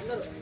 సంతోషం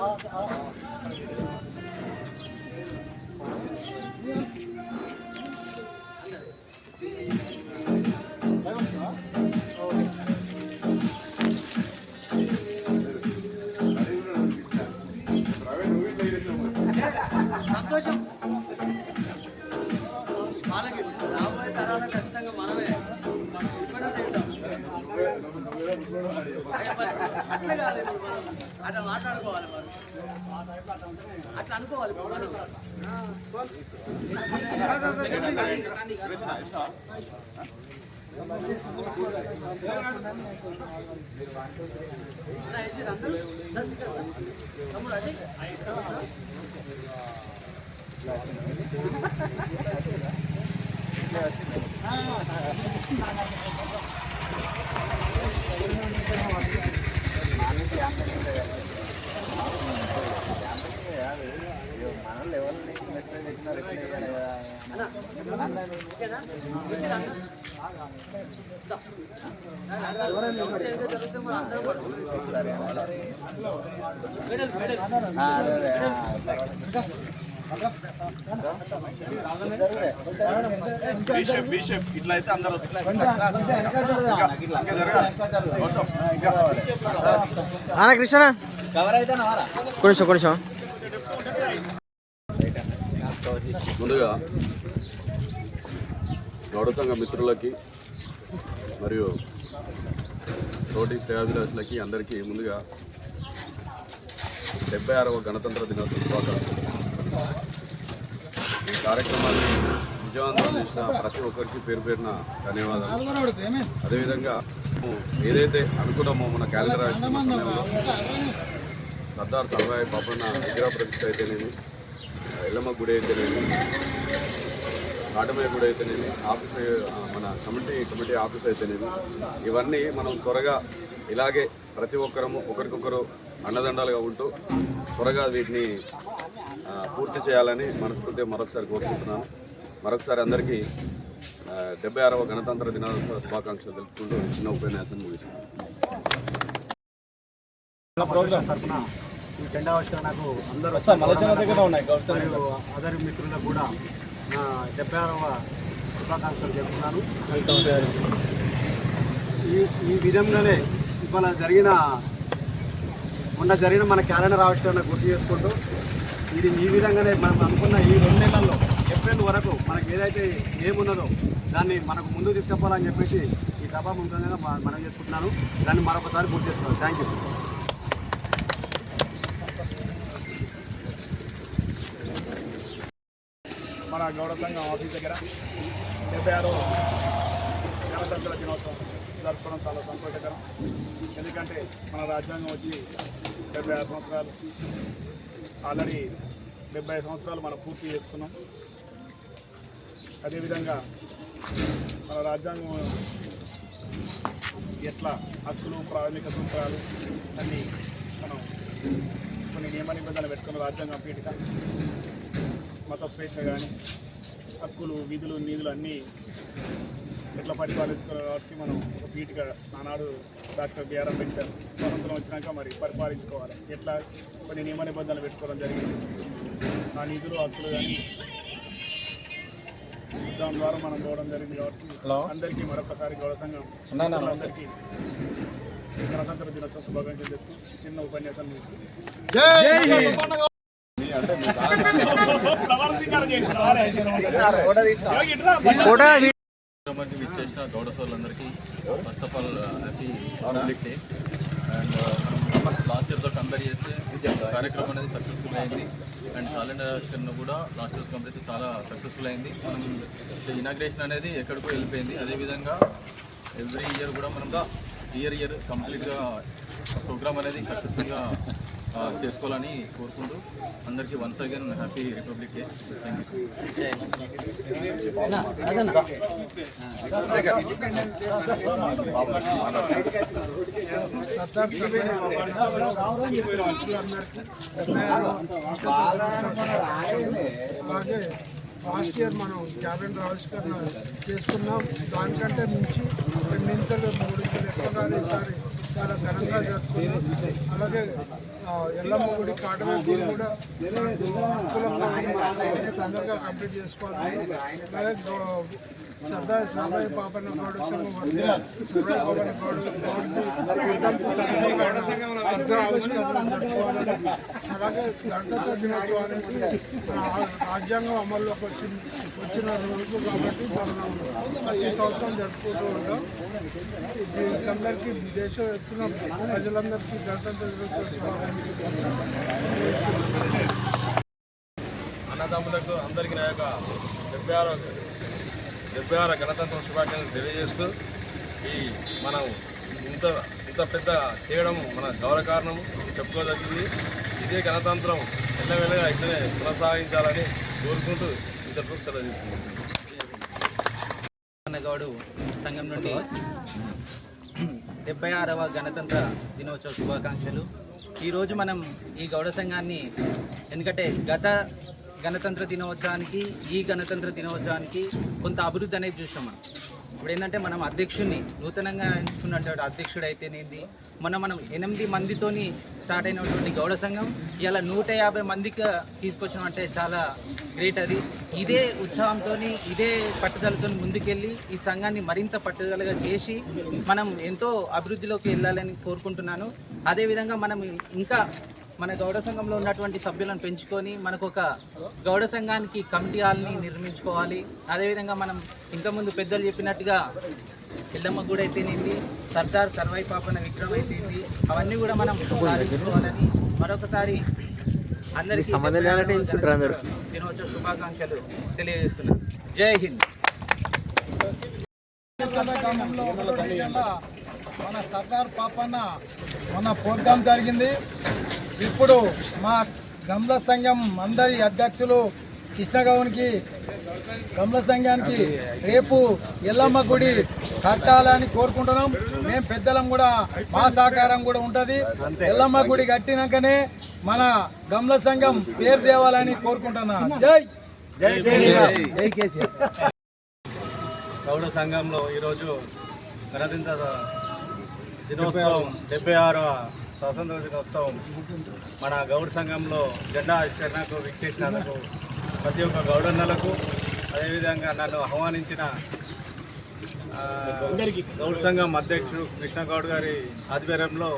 好，好 మాట్లాడుకోవాలి అట్లా అనుకోవాలి ఇప్పుడు అందరూ? తమ్ముడు అజయ్ ఓకేనా? బీషేప్ బీషేప్ ఇట్లా అయితే అందరు వస్తున్నారు. కృష్ణ కొంచెం కొంచెం ముందుగా గౌడ సంఘ మిత్రులకి మరియు తోటి శ్రేయాభిలాషులకి అందరికీ ముందుగా డెబ్బై ఆరవ గణతంత్ర దినోత్సవ శుభాకాంక్షలు. ఈ కార్యక్రమాన్ని విజయవంతం చేసిన ప్రతి ఒక్కరికి పేరు పేరున ధన్యవాదాలు. అదేవిధంగా ఏదైతే అనుకున్నామో మన క్యాలెండర్ సమయంలో సర్దార్ సర్వాయి పాపన్న విగ్రహ ప్రతిష్ట అయితేనేమి ఎల్లమ్మ గుడి అయితేనేమి కాటమయ్య గుడి అయితేనేమి ఆఫీస్ మన కమిటీ కమిటీ ఆఫీస్ అయితేనేమి ఇవన్నీ మనం త్వరగా ఇలాగే ప్రతి ఒక్కరము ఒకరికొకరు అండదండాలుగా ఉంటూ త్వరగా వీటిని పూర్తి చేయాలని మనస్ఫూర్తిగా మరొకసారి కోరుకుంటున్నాను. మరొకసారి అందరికీ డెబ్బై ఆరవ గణతంత్ర దినోత్సవ శుభాకాంక్షలు తెలుపుకుంటూ చిన్న ఉపన్యాసం ముగిస్తున్నాను. ఈ జెండా వచ్చిన నాకు అందరూ మరియు అదర్ మిత్రులకు కూడా నా డెబ్బై ఆరవ శుభాకాంక్షలు చెప్తున్నాను. ఈ ఈ విధంగానే ఇవాళ జరిగిన మొన్న జరిగిన మన క్యాలెండర్ ఆవిష్కరణ గుర్తు చేసుకుంటూ ఇది ఈ విధంగానే మనం అనుకున్న ఈ రెండు నెలల్లో ఏప్రిల్ వరకు మనకి ఏదైతే ఏమున్నదో దాన్ని మనకు ముందు తీసుకుపోవాలని చెప్పేసి ఈ సభ ముందుగా మనం చేసుకుంటున్నాను. దాన్ని మరొకసారి గుర్తు చేసుకోవాలి థ్యాంక్ యూ. మన గౌడ సంఘం ఆఫీస్ దగ్గర డెబ్బై ఆరు గణతంత్ర దినోత్సవం జరుపుకోవడం చాలా సంతోషకరం. ఎందుకంటే మన రాజ్యాంగం వచ్చి డెబ్బై ఆరు సంవత్సరాలు. ఆల్రెడీ డెబ్బై ఐదు సంవత్సరాలు మనం పూర్తి చేసుకున్నాం. అదేవిధంగా మన రాజ్యాంగం ఎట్లా హక్కులు ప్రాథమిక సూత్రాలు అన్నీ మనం కొన్ని నియమ నిబంధనలు పెట్టుకున్న రాజ్యాంగం పీఠిక. మత స్వేచ్ఛ కానీ హక్కులు విధులు నిధులు అన్నీ ఎట్లా పరిపాలించుకున్నారు కాబట్టి మనం ఒక పీఠిక ఆనాడు డాక్టర్ బిఆర్ అంబేద్కర్ స్వతంత్రం వచ్చినాక మరి పరిపాలించుకోవాలి. ఎట్లా కొన్ని నియమ నిబంధనలు పెట్టుకోవడం జరిగింది. ఆ నిధులు హక్కులు కానీ దాని ద్వారా మనం పోవడం జరిగింది కాబట్టి అందరికీ మరొకసారి గౌరవ సంఘం అందరికీ గణతంత్ర దినోత్సవ శుభాకాంక్షలు చెప్తూ చిన్న ఉపన్యాసం చేసి ఫోటో మంది విచ్చేసిన గౌడ సోళ్ళందరికీ first of all happy Republic Day and last ఇయర్తో compare చేస్తే కార్యక్రమం అనేది సక్సెస్ఫుల్ అయింది. అండ్ క్యాలెండర్ ఆవిష్కరణ కూడా లాస్ట్ ఇయర్స్ కంపేర్ చేస్తే చాలా సక్సెస్ఫుల్ అయింది. మనం ఇనాగ్రేషన్ అనేది ఎక్కడికో వెళ్ళిపోయింది అదేవిధంగా ఎవ్రీ ఇయర్ కూడా మనం ఇయర్ ఇయర్ కంప్లీట్గా ప్రోగ్రామ్ అనేది సక్సెస్ఫుల్గా చేసుకోవాలని కోరుకుంటూ అందరికీ once again happy Republic Day. Thank you అలాగే లాస్ట్ ఇయర్ మనం క్యాబినెట్ ఆవిష్కరణ చేసుకున్నాం దానికంటే మించి రెండింతలు మూడింతలు ఎక్కువగా ఈసారి చాలా ఘనంగా జరుపుకున్నాం అలాగే ఎల్లమ్మ గుడి కాటమే కూడా తొందరగా కంప్లీట్ చేసుకోవాలి. అలాగే గౌ- సర్దార్ సాబాయి పాపన్న గౌడ సంఘం అలాగే గణతంత్ర దినోత్సవం అనేది రాజ్యాంగం అమల్లోకి వచ్చింది వచ్చిన రోజు కాబట్టి మనం ప్రతి సంవత్సరం జరుపుకుంటూ ఉంటాం వీళ్ళందరికీ దేశం ఎత్తున ప్రజలందరికీ గణతంత్ర దినోత్సవ శుభాకాంక్షలు అన్నదమ్ములకు అందరికీ నా యొక్క డెబ్బై ఆరో డెబ్బై ఆరు గణతంత్ర శుభాకాంక్షలు తెలియజేస్తూ ఈ మనం ఇంత ఇంత పెద్ద చేయడం మన గౌరవ కారణం చెప్పుకోదగింది ఇదే గణతంత్రం ఎల్లవెల్లగా ఇట్లనే కొనసాగించాలని కోరుకుంటూ ఇంతకు సెలవు గౌడు సంఘం నుండి డెబ్బై ఆరవ గణతంత్ర దినోత్సవ శుభాకాంక్షలు. ఈరోజు మనం ఈ గౌడ సంఘాన్ని ఎందుకంటే గత గణతంత్ర దినోత్సవానికి ఈ గణతంత్ర దినోత్సవానికి కొంత అభివృద్ధి అనేది చూసాం మనం. ఇప్పుడు ఏంటంటే మనం అధ్యక్షుడిని నూతనంగా ఎంచుకున్నటువంటి అధ్యక్షుడు అయితేనేది మొన్న మనం ఎనిమిది మందితోని స్టార్ట్ అయినటువంటి గౌడ సంఘం ఇలా నూట యాభై మందికి తీసుకొచ్చాం అంటే చాలా గ్రేట్ అది. ఇదే ఉత్సాహంతో ఇదే పట్టుదలతో ముందుకెళ్ళి ఈ సంఘాన్ని మరింత పట్టుదలగా చేసి మనం ఎంతో అభివృద్ధిలోకి వెళ్ళాలని కోరుకుంటున్నాను. అదేవిధంగా మనం ఇంకా మన గౌడ సంఘంలో ఉన్నటువంటి సభ్యులను పెంచుకొని మనకు ఒక గౌడ సంఘానికి కమిటీ హాల్ని నిర్మించుకోవాలి. అదేవిధంగా మనం ఇంతకుముందు పెద్దలు చెప్పినట్టుగా ఎల్లమ్మ కూడా అయితేనేది సర్దార్ సర్వై పాపన విగ్రహం అయితేంది అవన్నీ కూడా మనం సాధించుకోవాలని మరొకసారి అందరికీ. దినోత్సవ శుభాకాంక్షలు తెలియజేస్తున్నాను జై హింద్. మన సర్దార్ పాపన్న మన ప్రోగ్రాం జరిగింది. ఇప్పుడు మా గమ్ల సంఘం అందరి అధ్యక్షులు కృష్ణగౌన్కి గమ్ల సంఘానికి రేపు ఎల్లమ్మ గుడి కట్టాలని కోరుకుంటున్నాం. మేము పెద్దలం కూడా మా సహకారం కూడా ఉంటుంది. ఎల్లమ్మ గుడి కట్టినాకనే మన గమ్ల సంఘం పేరు తేవాలని కోరుకుంటున్నాం. జై. జై కేసీఆర్. గౌడ సంఘంలో ఈరోజు గణతంత్ర దినోత్సవం డెబ్బై ఆరవ స్వాతంత్ర దినోత్సవం మన గౌడ సంఘంలో జెండా ఆవిష్కరణకు విచ్చేసినందుకు ప్రతి ఒక్క గౌడన్నలకు అదేవిధంగా నన్ను ఆహ్వానించిన ఆ, గౌడ సంఘం అధ్యక్షుడు కృష్ణ గౌడ్ గారి ఆధ్వర్యంలో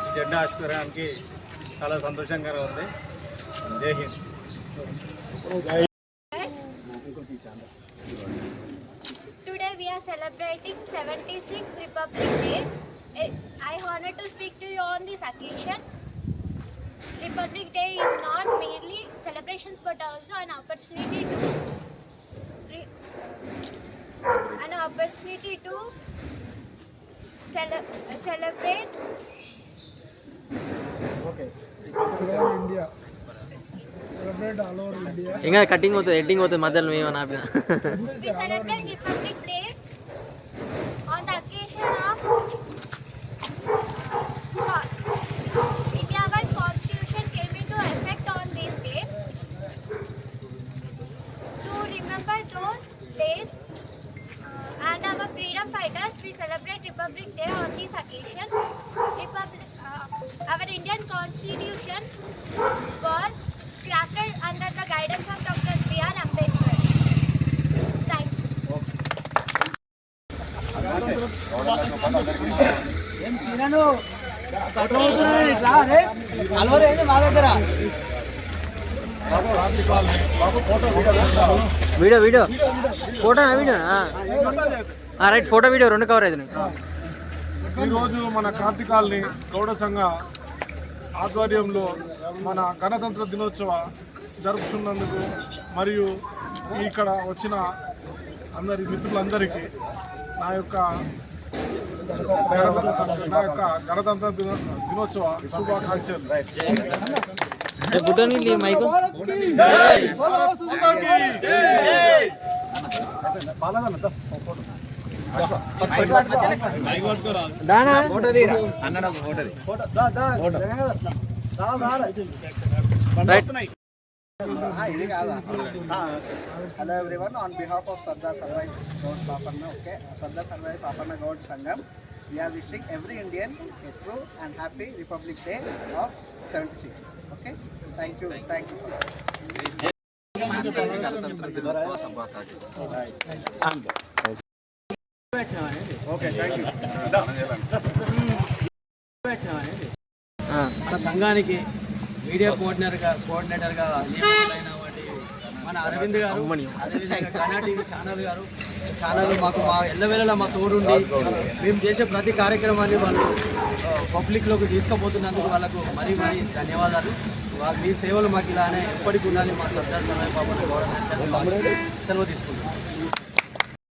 ఈ జెండా ఆవిష్కరణకి చాలా సంతోషంగా ఉంది Jai Hind Today we are celebrating 76 Republic Day. Eh, honor to speak to you on this occasion. Republic Day is not merely celebrations but also an opportunity to an opportunity to cele- celebrate India celebrate all over India ఇంకా cutting అవుతుంది editing అవుతుంది మధ్యలో ఏమన్నా ఆపిన we celebrate Republic Day video video. Photo video right photo video రెండు cover అవుతుంది ఈరోజు మన కార్తీకాల్ని గౌడ సంఘ ఆధ్వర్యంలో మన గణతంత్ర దినోత్సవ జరుపుతున్నందుకు మరియు ఇక్కడ వచ్చిన అందరి మిత్రులందరికీ నా యొక్క నా యొక్క గణతంత్ర దినో దినోత్సవ శుభాకాంక్షలు గుడ్డని మైకు భారత్ మాతాకి దానా రైట్ ఇది కాదా hello everyone on behalf of Sardar Sarvai Goud Papanna okay Sardar Sarvai Papanna Goud సంఘం we are wishing every Indian a true and happy Republic Day of seventy six okay thank you thank you ah. మన సంఘానికి media కోఆర్డినేటర్గా కోఆర్డినేటర్గా నియమితులైన వాటి మన అరవింద్ గారు అదేవిధంగా కన్నా TV channel గారు ఛానల్ మాకు మా ఎల్లవేళలా మా తోడుండి మేము చేసే ప్రతి కార్యక్రమాన్ని వాళ్ళు పబ్లిక్లోకి తీసుకుపోతున్నందుకు వాళ్ళకు మరీ మరీ ధన్యవాదాలు. మీ సేవలు మాకు ఇలానే ఎప్పటికీ ఉండాలి మా సర్దార్ బాబు గౌరవ సెలవు తీసుకుంటున్నాం.